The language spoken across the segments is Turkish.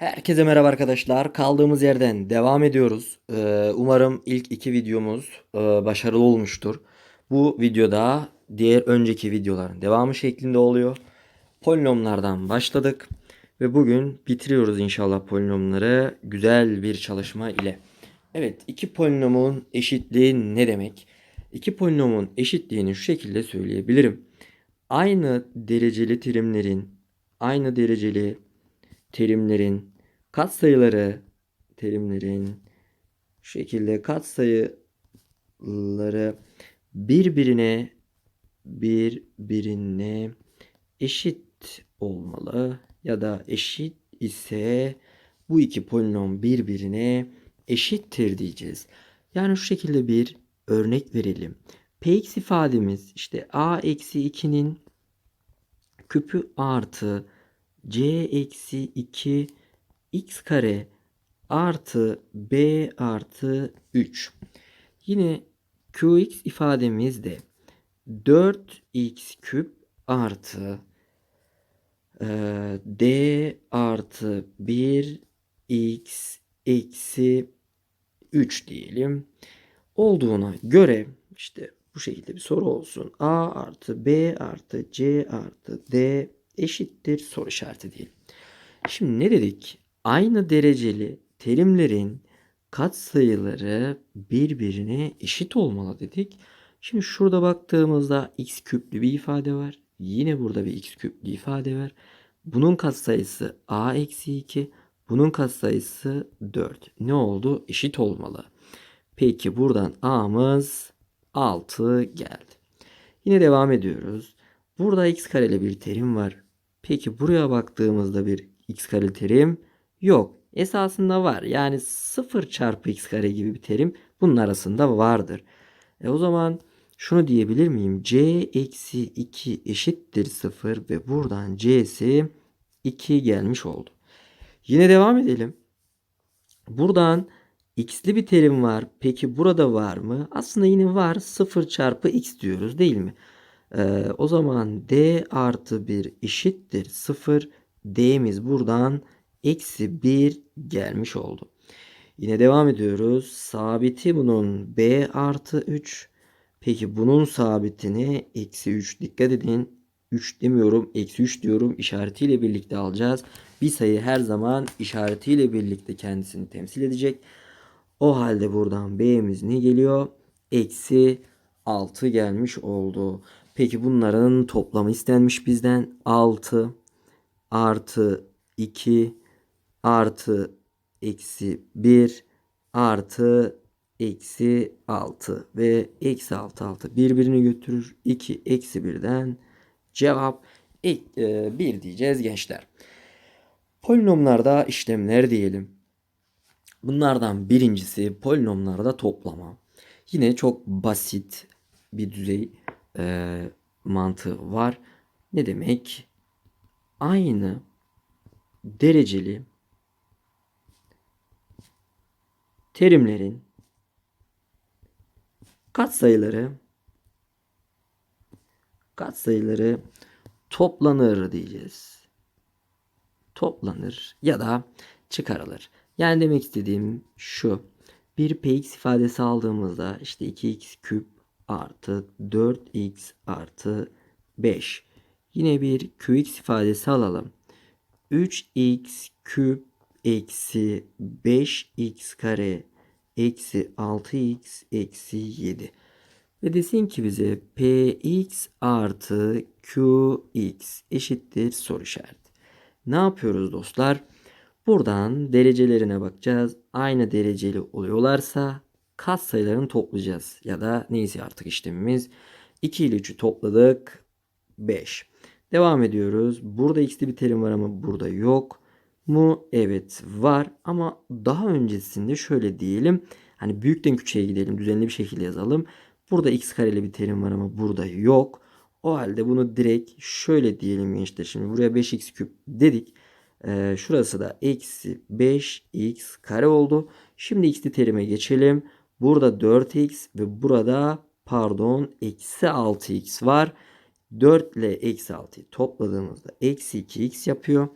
Herkese merhaba arkadaşlar. Kaldığımız yerden devam ediyoruz. Ee, umarım ilk iki videomuz e, başarılı olmuştur. Bu videoda diğer önceki videoların devamı şeklinde oluyor. Polinomlardan başladık ve bugün bitiriyoruz inşallah polinomları güzel bir çalışma ile. Evet, iki polinomun eşitliği ne demek? İki polinomun eşitliğini şu şekilde söyleyebilirim. Aynı dereceli terimlerin aynı dereceli terimlerin katsayıları terimlerin şu şekilde katsayıları birbirine birbirine eşit olmalı ya da eşit ise bu iki polinom birbirine eşittir diyeceğiz. Yani şu şekilde bir örnek verelim. Px ifademiz işte a eksi 2'nin küpü artı c eksi 2 x kare artı b artı 3. Yine qx ifademiz de 4x küp artı e, d artı 1x eksi 3 diyelim. Olduğuna göre işte bu şekilde bir soru olsun. A artı B artı C artı D eşittir soru işareti diyelim. Şimdi ne dedik? Aynı dereceli terimlerin katsayıları birbirine eşit olmalı dedik. Şimdi şurada baktığımızda x küplü bir ifade var. Yine burada bir x küplü ifade var. Bunun katsayısı a eksi 2. Bunun katsayısı 4. Ne oldu? Eşit olmalı. Peki buradan a'mız 6 geldi. Yine devam ediyoruz. Burada x kareli bir terim var. Peki buraya baktığımızda bir x kare terim yok. Esasında var. Yani 0 çarpı x kare gibi bir terim bunun arasında vardır. E o zaman şunu diyebilir miyim? c eksi 2 eşittir 0 ve buradan c'si 2 gelmiş oldu. Yine devam edelim. Buradan x'li bir terim var. Peki burada var mı? Aslında yine var. 0 çarpı x diyoruz değil mi? Ee, o zaman d artı 1 eşittir 0. d'miz buradan eksi 1 gelmiş oldu. Yine devam ediyoruz. Sabiti bunun b artı 3. Peki bunun sabitini eksi 3. Dikkat edin. 3 demiyorum. Eksi 3 diyorum. İşaretiyle birlikte alacağız. Bir sayı her zaman işaretiyle birlikte kendisini temsil edecek. O halde buradan b'miz ne geliyor? Eksi 6 gelmiş oldu. Peki bunların toplamı istenmiş bizden. 6 artı 2 artı eksi 1 artı eksi 6 ve eksi 6 6 birbirini götürür. 2 eksi 1'den cevap 1 diyeceğiz gençler. Polinomlarda işlemler diyelim. Bunlardan birincisi polinomlarda toplama. Yine çok basit bir düzey e, mantığı var. Ne demek? Aynı dereceli terimlerin katsayıları katsayıları toplanır diyeceğiz. Toplanır ya da çıkarılır. Yani demek istediğim şu. Bir px ifadesi aldığımızda işte 2x küp artı 4x artı 5. Yine bir qx ifadesi alalım. 3x küp eksi 5x kare eksi 6x eksi 7. Ve desin ki bize px artı qx eşittir soru işareti. Ne yapıyoruz dostlar? Buradan derecelerine bakacağız. Aynı dereceli oluyorlarsa kat sayılarını toplayacağız. Ya da neyse artık işlemimiz. 2 ile 3'ü topladık. 5. Devam ediyoruz. Burada x'li bir terim var ama burada yok mu? Evet var ama daha öncesinde şöyle diyelim. Hani büyükten küçüğe gidelim. Düzenli bir şekilde yazalım. Burada x kareli bir terim var ama burada yok. O halde bunu direkt şöyle diyelim gençler. Şimdi buraya 5x küp dedik. Ee, şurası da eksi 5x kare oldu. Şimdi x'li terime geçelim. Burada 4x ve burada pardon eksi 6x var. 4 ile eksi 6'yı topladığımızda eksi 2x yapıyor.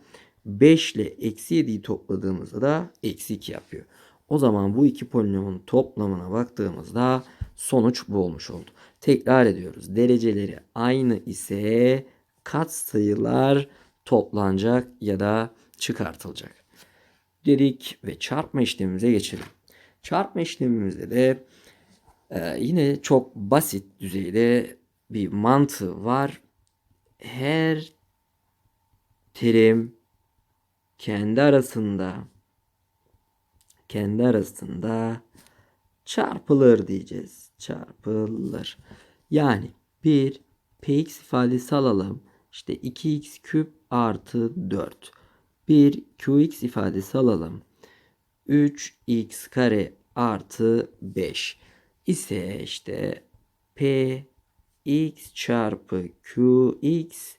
5 ile eksi 7'yi topladığımızda da eksi 2 yapıyor. O zaman bu iki polinomun toplamına baktığımızda sonuç bu olmuş oldu. Tekrar ediyoruz. Dereceleri aynı ise katsayılar toplanacak ya da çıkartılacak. Dedik ve çarpma işlemimize geçelim. Çarpma işlemimizde de e, yine çok basit düzeyde bir mantığı var. Her terim kendi arasında kendi arasında çarpılır diyeceğiz. Çarpılır. Yani bir px ifadesi alalım. İşte 2x küp artı 4. Bir qx ifadesi alalım. 3x kare artı 5 ise işte p x çarpı qx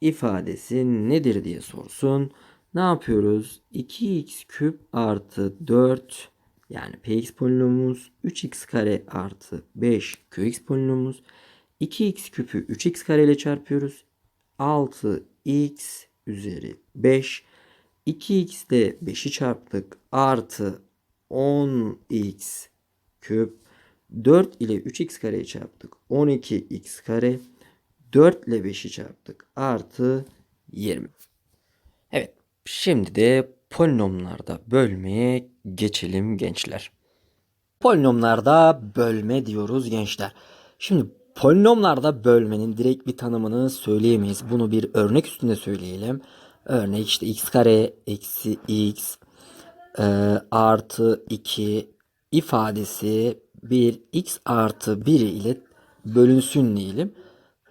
ifadesi nedir diye sorsun. Ne yapıyoruz? 2x küp artı 4 yani px polinomumuz 3x kare artı 5 qx polinomumuz 2x küpü 3x kare ile çarpıyoruz. 6x üzeri 5 2x ile 5'i çarptık artı 10x küp 4 ile 3x kareyi çarptık 12x kare 4 ile 5'i çarptık artı 20. Evet şimdi de polinomlarda bölmeye geçelim gençler. Polinomlarda bölme diyoruz gençler. Şimdi polinomlarda bölmenin direkt bir tanımını söyleyemeyiz. Bunu bir örnek üstünde söyleyelim. Örnek işte x kare eksi x e, artı 2 ifadesi bir x artı 1 ile bölünsün diyelim.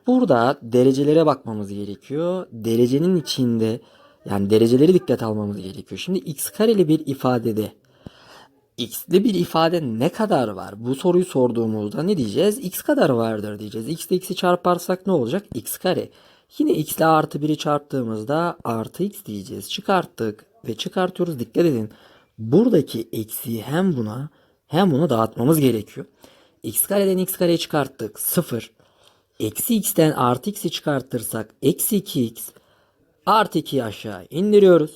Burada derecelere bakmamız gerekiyor. Derecenin içinde yani dereceleri dikkat almamız gerekiyor. Şimdi x kareli bir ifadede x'li bir ifade ne kadar var? Bu soruyu sorduğumuzda ne diyeceğiz? x kadar vardır diyeceğiz. x ile x'i çarparsak ne olacak? x kare. Yine x ile artı 1'i çarptığımızda artı x diyeceğiz. Çıkarttık ve çıkartıyoruz. Dikkat edin. Buradaki eksiği hem buna hem buna dağıtmamız gerekiyor. x kareden x kareyi çıkarttık. 0. Eksi x'ten artı x'i çıkartırsak eksi 2x artı 2'yi aşağı indiriyoruz.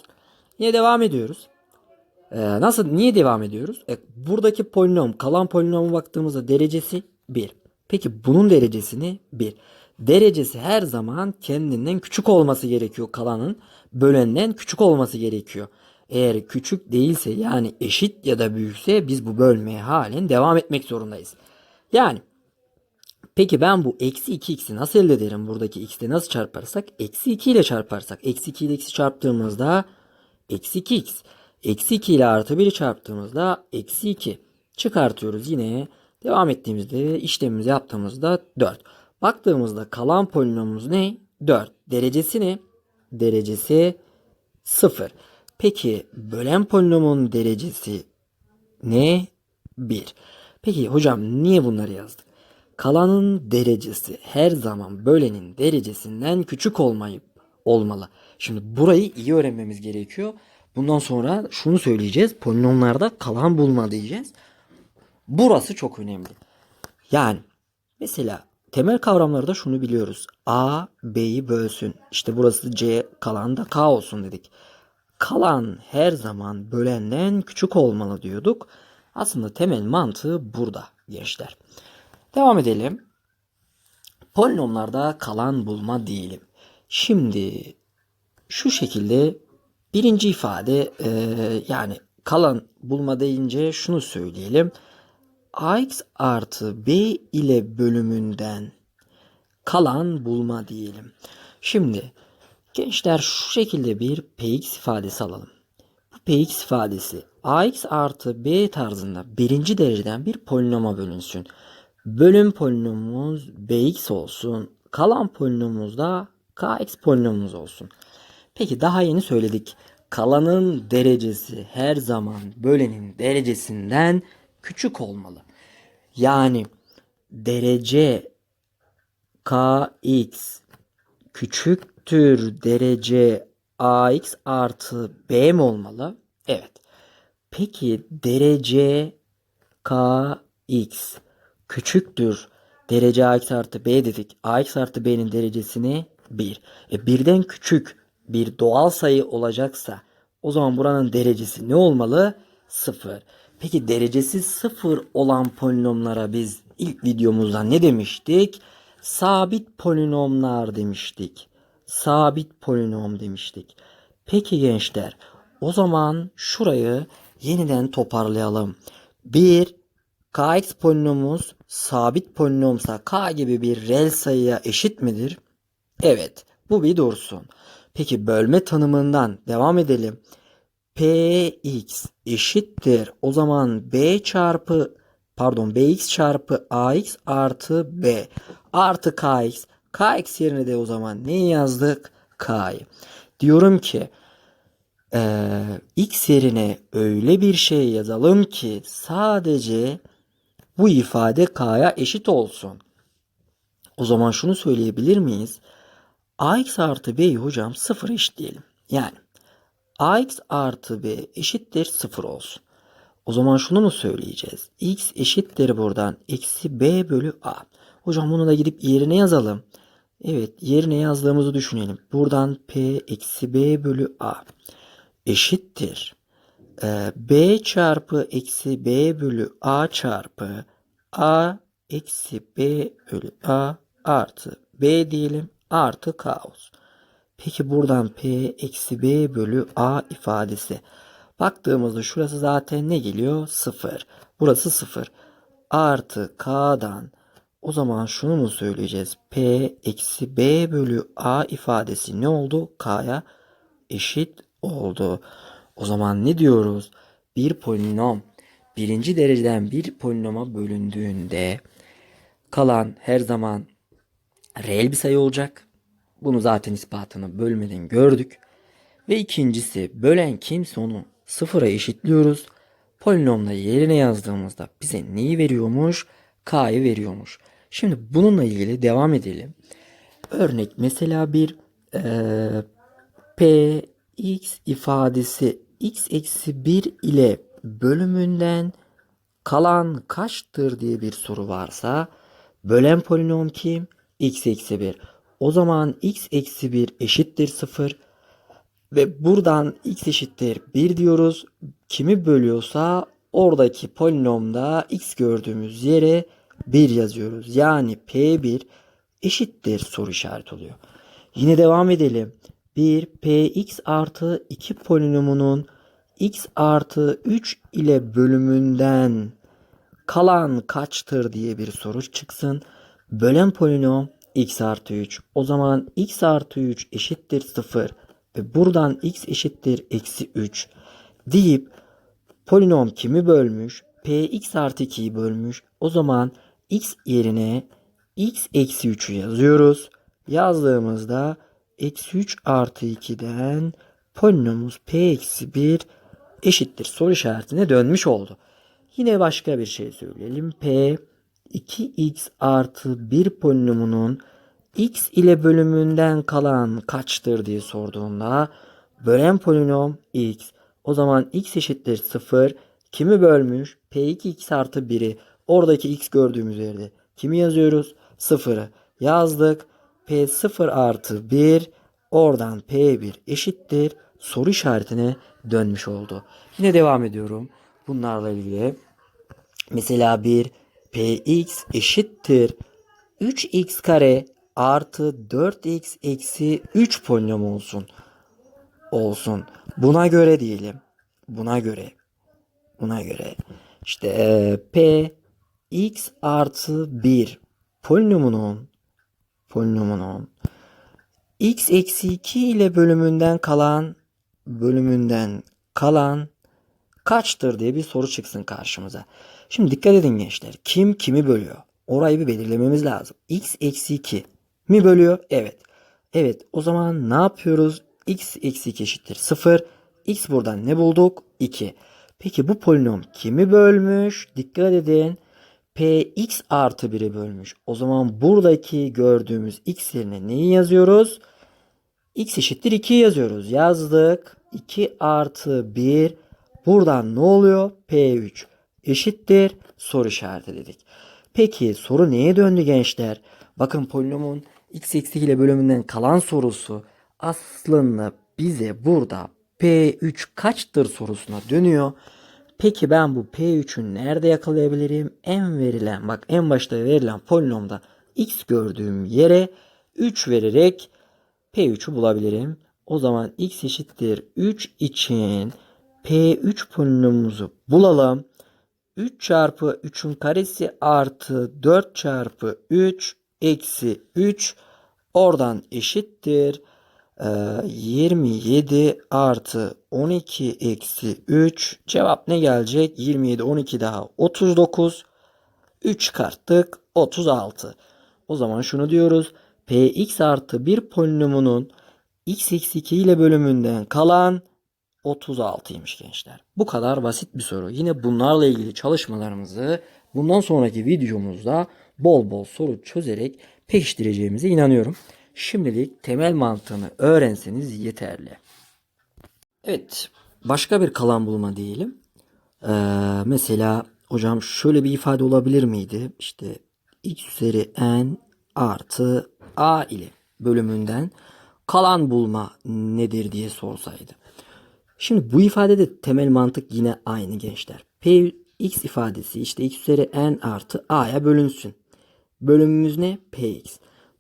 Yine devam ediyoruz. Ee, nasıl? Niye devam ediyoruz? E, buradaki polinom, kalan polinoma baktığımızda derecesi 1. Peki bunun derecesini 1. Derecesi her zaman kendinden küçük olması gerekiyor kalanın. Bölenden küçük olması gerekiyor. Eğer küçük değilse yani eşit ya da büyükse biz bu bölmeye halen devam etmek zorundayız. Yani Peki ben bu eksi 2x'i nasıl elde ederim? Buradaki x'le nasıl çarparsak? Eksi 2 ile çarparsak. Eksi 2 ile x'i çarptığımızda eksi 2x. Eksi 2 ile artı 1'i çarptığımızda eksi 2. Çıkartıyoruz yine. Devam ettiğimizde işlemimizi yaptığımızda 4. Baktığımızda kalan polinomumuz ne? 4. Derecesi ne? Derecesi 0. Peki bölen polinomun derecesi ne? 1. Peki hocam niye bunları yazdık? Kalanın derecesi her zaman bölenin derecesinden küçük olmayıp olmalı. Şimdi burayı iyi öğrenmemiz gerekiyor. Bundan sonra şunu söyleyeceğiz. Polinomlarda kalan bulma diyeceğiz. Burası çok önemli. Yani mesela temel kavramlarda şunu biliyoruz. A B'yi bölsün. İşte burası C kalan da K olsun dedik. Kalan her zaman bölenden küçük olmalı diyorduk. Aslında temel mantığı burada gençler. Devam edelim. Polinomlarda kalan bulma diyelim. Şimdi şu şekilde birinci ifade e, yani kalan bulma deyince şunu söyleyelim. Ax artı b ile bölümünden kalan bulma diyelim. Şimdi gençler şu şekilde bir px ifadesi alalım. Bu px ifadesi ax artı b tarzında birinci dereceden bir polinoma bölünsün. Bölüm polinomumuz bx olsun. Kalan polinomumuz da kx polinomumuz olsun. Peki daha yeni söyledik. Kalanın derecesi her zaman bölenin derecesinden küçük olmalı. Yani derece kx küçüktür derece ax artı b mi olmalı? Evet. Peki derece kx küçüktür derece ax artı b dedik. ax artı b'nin derecesini 1. E birden küçük bir doğal sayı olacaksa o zaman buranın derecesi ne olmalı? Sıfır. Peki derecesi sıfır olan polinomlara biz ilk videomuzda ne demiştik? Sabit polinomlar demiştik. Sabit polinom demiştik. Peki gençler o zaman şurayı yeniden toparlayalım. Bir kx polinomumuz sabit polinomsa k gibi bir reel sayıya eşit midir? Evet, bu bir dursun. Peki bölme tanımından devam edelim. Px eşittir. O zaman b çarpı pardon bx çarpı ax artı b artı kx. kx yerine de o zaman neyi yazdık? k'yı. Diyorum ki eee, x yerine öyle bir şey yazalım ki sadece bu ifade k'ya eşit olsun. O zaman şunu söyleyebilir miyiz? ax artı b'yi hocam sıfır eşitleyelim. Yani ax artı b eşittir sıfır olsun. O zaman şunu mu söyleyeceğiz? x eşittir buradan eksi b bölü a. Hocam bunu da gidip yerine yazalım. Evet yerine yazdığımızı düşünelim. Buradan p eksi b bölü a eşittir. Ee, b çarpı eksi b bölü a çarpı a eksi b bölü a artı b diyelim artı k olsun. Peki buradan p eksi b bölü a ifadesi. Baktığımızda şurası zaten ne geliyor? 0. Burası 0. Artı k'dan o zaman şunu mu söyleyeceğiz? P eksi b bölü a ifadesi ne oldu? K'ya eşit oldu. O zaman ne diyoruz? Bir polinom birinci dereceden bir polinoma bölündüğünde kalan her zaman reel bir sayı olacak. Bunu zaten ispatını bölmeden gördük. Ve ikincisi bölen kimse onu sıfıra eşitliyoruz. Polinomla yerine yazdığımızda bize neyi veriyormuş? K'yı veriyormuş. Şimdi bununla ilgili devam edelim. Örnek mesela bir eee p x ifadesi x eksi 1 ile bölümünden kalan kaçtır diye bir soru varsa bölen polinom kim? x eksi 1. O zaman x eksi 1 eşittir 0 ve buradan x eşittir 1 diyoruz. Kimi bölüyorsa oradaki polinomda x gördüğümüz yere 1 yazıyoruz. Yani p1 eşittir soru işareti oluyor. Yine devam edelim. 1 px artı 2 polinomunun x artı 3 ile bölümünden kalan kaçtır diye bir soru çıksın. Bölen polinom x artı 3. O zaman x artı 3 eşittir 0 ve buradan x eşittir eksi 3 deyip polinom kimi bölmüş? px artı 2'yi bölmüş. O zaman x yerine x eksi 3'ü yazıyoruz. Yazdığımızda eksi 3 artı 2'den polinomumuz p eksi 1 eşittir soru işaretine dönmüş oldu. Yine başka bir şey söyleyelim. P 2x artı 1 polinomunun x ile bölümünden kalan kaçtır diye sorduğunda bölen polinom x. O zaman x eşittir 0. Kimi bölmüş? P2x artı 1'i. Oradaki x gördüğümüz yerde. Kimi yazıyoruz? 0'ı. Yazdık. P0 artı 1 oradan P1 eşittir soru işaretine dönmüş oldu. Yine devam ediyorum. Bunlarla ilgili mesela bir Px eşittir 3x kare artı 4x eksi 3 polinom olsun. Olsun. Buna göre diyelim. Buna göre. Buna göre. İşte e, p x artı 1 polinomunun polinomunun x eksi 2 ile bölümünden kalan bölümünden kalan kaçtır diye bir soru çıksın karşımıza. Şimdi dikkat edin gençler. Kim kimi bölüyor? Orayı bir belirlememiz lazım. x eksi 2 mi bölüyor? Evet. Evet o zaman ne yapıyoruz? x eksi 2 eşittir 0. x buradan ne bulduk? 2. Peki bu polinom kimi bölmüş? Dikkat edin. px artı 1'i bölmüş. O zaman buradaki gördüğümüz x yerine neyi yazıyoruz? x eşittir 2 yazıyoruz. Yazdık. 2 artı 1 buradan ne oluyor? P3 eşittir soru işareti dedik. Peki soru neye döndü gençler? Bakın polinomun x eksi ile bölümünden kalan sorusu aslında bize burada P3 kaçtır sorusuna dönüyor. Peki ben bu P3'ü nerede yakalayabilirim? En verilen bak en başta verilen polinomda x gördüğüm yere 3 vererek P3'ü bulabilirim. O zaman x eşittir 3 için P3 polinomumuzu bulalım. 3 çarpı 3'ün karesi artı 4 çarpı 3 eksi 3 oradan eşittir. Ee, 27 artı 12 eksi 3 cevap ne gelecek? 27 12 daha 39 3 çıkarttık 36. O zaman şunu diyoruz. Px artı 1 polinomunun x eksi 2 ile bölümünden kalan 36'ymış gençler. Bu kadar basit bir soru. Yine bunlarla ilgili çalışmalarımızı bundan sonraki videomuzda bol bol soru çözerek pekiştireceğimize inanıyorum. Şimdilik temel mantığını öğrenseniz yeterli. Evet, başka bir kalan bulma diyelim. Ee, mesela hocam şöyle bir ifade olabilir miydi? İşte x üzeri n artı a ile bölümünden kalan bulma nedir diye sorsaydı. Şimdi bu ifadede temel mantık yine aynı gençler. P x ifadesi işte x üzeri n artı a'ya bölünsün. Bölümümüz ne? px.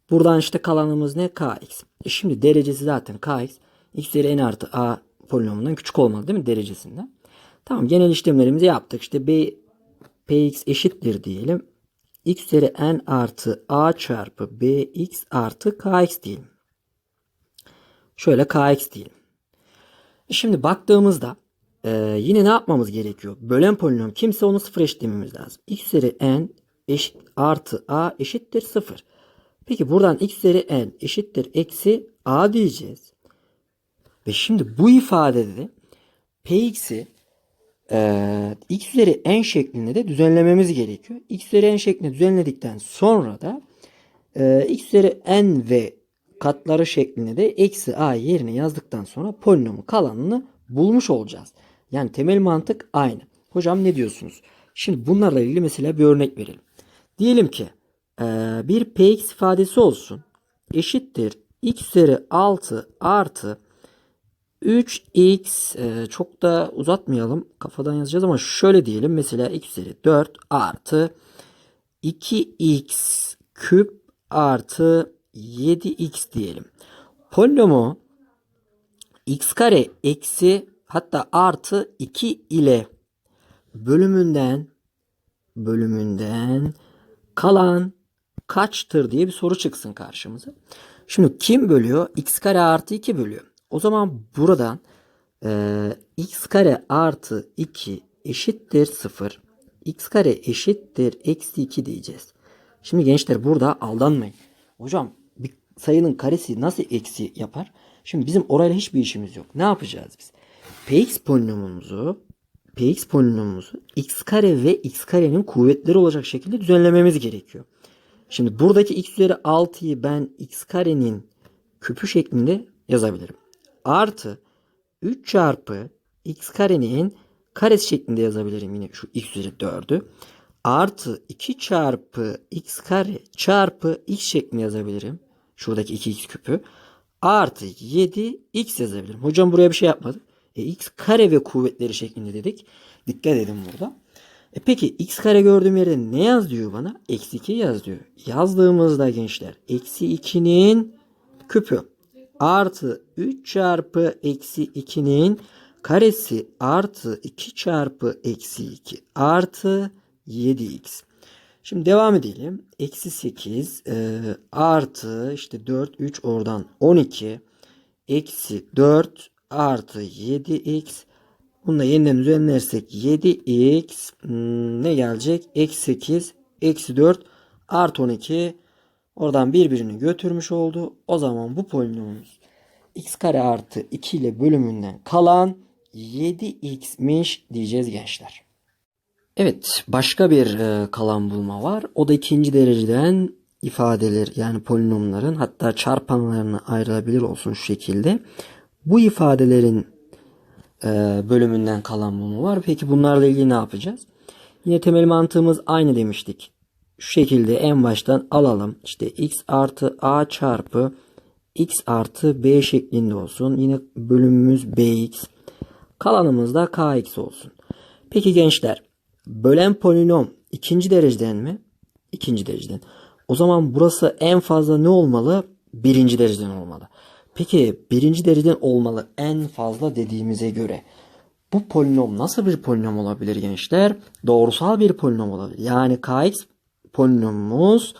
Buradan işte kalanımız ne? kx. E şimdi derecesi zaten kx. x üzeri n artı a polinomundan küçük olmalı değil mi derecesinden? Tamam genel işlemlerimizi yaptık. İşte b px eşittir diyelim. x üzeri n artı a çarpı bx artı kx diyelim. Şöyle kx diyelim. Şimdi baktığımızda e, yine ne yapmamız gerekiyor? Bölen polinom kimse onu sıfır eşitlememiz lazım. x üzeri n eşit artı a eşittir sıfır. Peki buradan x üzeri n eşittir eksi a diyeceğiz. Ve şimdi bu ifadede de px'i e, x üzeri n şeklinde de düzenlememiz gerekiyor. x üzeri n şeklinde düzenledikten sonra da e, x üzeri n ve katları şeklinde de eksi a yerine yazdıktan sonra polinomun kalanını bulmuş olacağız. Yani temel mantık aynı. Hocam ne diyorsunuz? Şimdi bunlarla ilgili mesela bir örnek verelim. Diyelim ki e, bir px ifadesi olsun. Eşittir x üzeri 6 artı 3x e, çok da uzatmayalım. Kafadan yazacağız ama şöyle diyelim. Mesela x üzeri 4 artı 2x küp artı 7x diyelim. Polinomu x kare eksi hatta artı 2 ile bölümünden bölümünden kalan kaçtır diye bir soru çıksın karşımıza. Şimdi kim bölüyor? x kare artı 2 bölüyor. O zaman buradan e, x kare artı 2 eşittir 0. x kare eşittir eksi 2 diyeceğiz. Şimdi gençler burada aldanmayın. Hocam sayının karesi nasıl eksi yapar? Şimdi bizim orayla hiçbir işimiz yok. Ne yapacağız biz? Px polinomumuzu Px polinomumuzu x kare ve x karenin kuvvetleri olacak şekilde düzenlememiz gerekiyor. Şimdi buradaki x üzeri 6'yı ben x karenin küpü şeklinde yazabilirim. Artı 3 çarpı x karenin karesi şeklinde yazabilirim yine şu x üzeri 4'ü. Artı 2 çarpı x kare çarpı x şeklinde yazabilirim. Şuradaki 2x küpü. Artı 7 x yazabilirim. Hocam buraya bir şey yapmadık. E, x kare ve kuvvetleri şeklinde dedik. Dikkat edin burada. E peki x kare gördüğüm yerde ne yaz diyor bana? Eksi 2 yaz diyor. Yazdığımızda gençler eksi 2'nin küpü artı 3 çarpı eksi 2'nin karesi artı 2 çarpı eksi 2 artı 7x. Şimdi devam edelim. Eksi 8 e, artı işte 4 3 oradan 12 eksi 4 artı 7x bunu da yeniden düzenlersek 7x hmm, ne gelecek? Eksi 8 eksi 4 artı 12 oradan birbirini götürmüş oldu. O zaman bu polinomumuz x kare artı 2 ile bölümünden kalan 7x'miş diyeceğiz gençler. Evet başka bir e, kalan bulma var. O da ikinci dereceden ifadeler yani polinomların hatta çarpanlarına ayrılabilir olsun şu şekilde. Bu ifadelerin e, bölümünden kalan bulma var. Peki bunlarla ilgili ne yapacağız? Yine temel mantığımız aynı demiştik. Şu şekilde en baştan alalım. İşte x artı a çarpı x artı b şeklinde olsun. Yine bölümümüz bx. Kalanımız da kx olsun. Peki gençler bölen polinom ikinci dereceden mi? İkinci dereceden. O zaman burası en fazla ne olmalı? Birinci dereceden olmalı. Peki birinci dereceden olmalı en fazla dediğimize göre bu polinom nasıl bir polinom olabilir gençler? Doğrusal bir polinom olabilir. Yani kx polinomumuz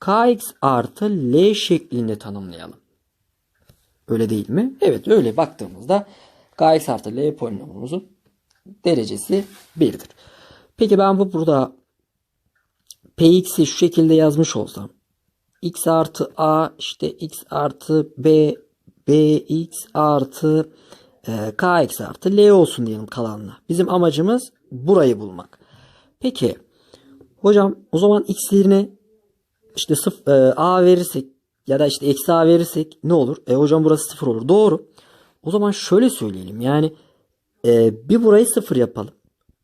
kx artı l şeklinde tanımlayalım. Öyle değil mi? Evet öyle baktığımızda kx artı l polinomumuzun derecesi 1'dir. Peki ben bu burada px'i şu şekilde yazmış olsam x artı a işte x artı b bx artı e, kx artı l olsun diyelim kalanla. Bizim amacımız burayı bulmak. Peki hocam o zaman x yerine işte sıf, e, a verirsek ya da işte eksi a verirsek ne olur? E hocam burası sıfır olur. Doğru. O zaman şöyle söyleyelim. Yani e, bir burayı sıfır yapalım.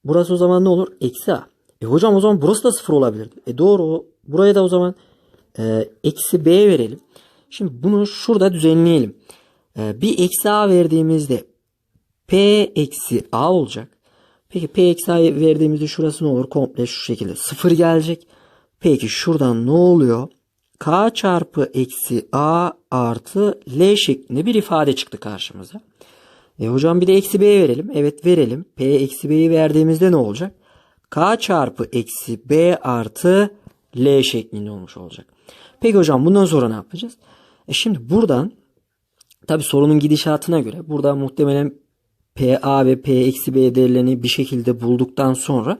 Burası o zaman ne olur? Eksi a. E hocam o zaman burası da sıfır olabilir. E doğru. Buraya da o zaman e, eksi b verelim. Şimdi bunu şurada düzenleyelim. E, bir eksi a verdiğimizde p eksi a olacak. Peki p eksi a verdiğimizde şurası ne olur? Komple şu şekilde sıfır gelecek. Peki şuradan ne oluyor? k çarpı eksi a artı l şeklinde bir ifade çıktı karşımıza. E hocam bir de eksi b verelim. Evet verelim. p eksi b'yi verdiğimizde ne olacak? k çarpı eksi b artı l şeklinde olmuş olacak. Peki hocam bundan sonra ne yapacağız? E şimdi buradan tabi sorunun gidişatına göre burada muhtemelen PA ve P eksi B değerlerini bir şekilde bulduktan sonra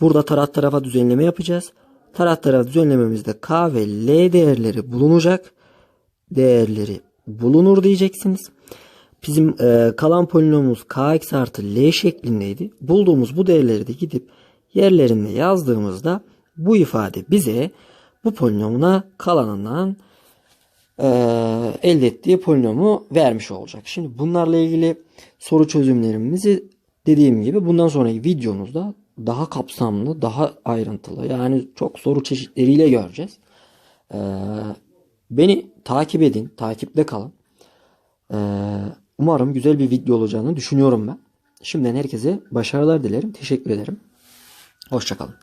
burada taraf tarafa düzenleme yapacağız. Taraf tarafa düzenlememizde K ve L değerleri bulunacak. Değerleri bulunur diyeceksiniz. Bizim e, kalan polinomumuz kx artı l şeklindeydi. Bulduğumuz bu değerleri de gidip yerlerine yazdığımızda bu ifade bize bu polinomuna kalanından e, elde ettiği polinomu vermiş olacak. Şimdi bunlarla ilgili soru çözümlerimizi dediğim gibi bundan sonraki videomuzda daha kapsamlı, daha ayrıntılı yani çok soru çeşitleriyle göreceğiz. E, beni takip edin, takipte kalın. E, umarım güzel bir video olacağını düşünüyorum ben. Şimdiden herkese başarılar dilerim. Teşekkür ederim. Hoşçakalın.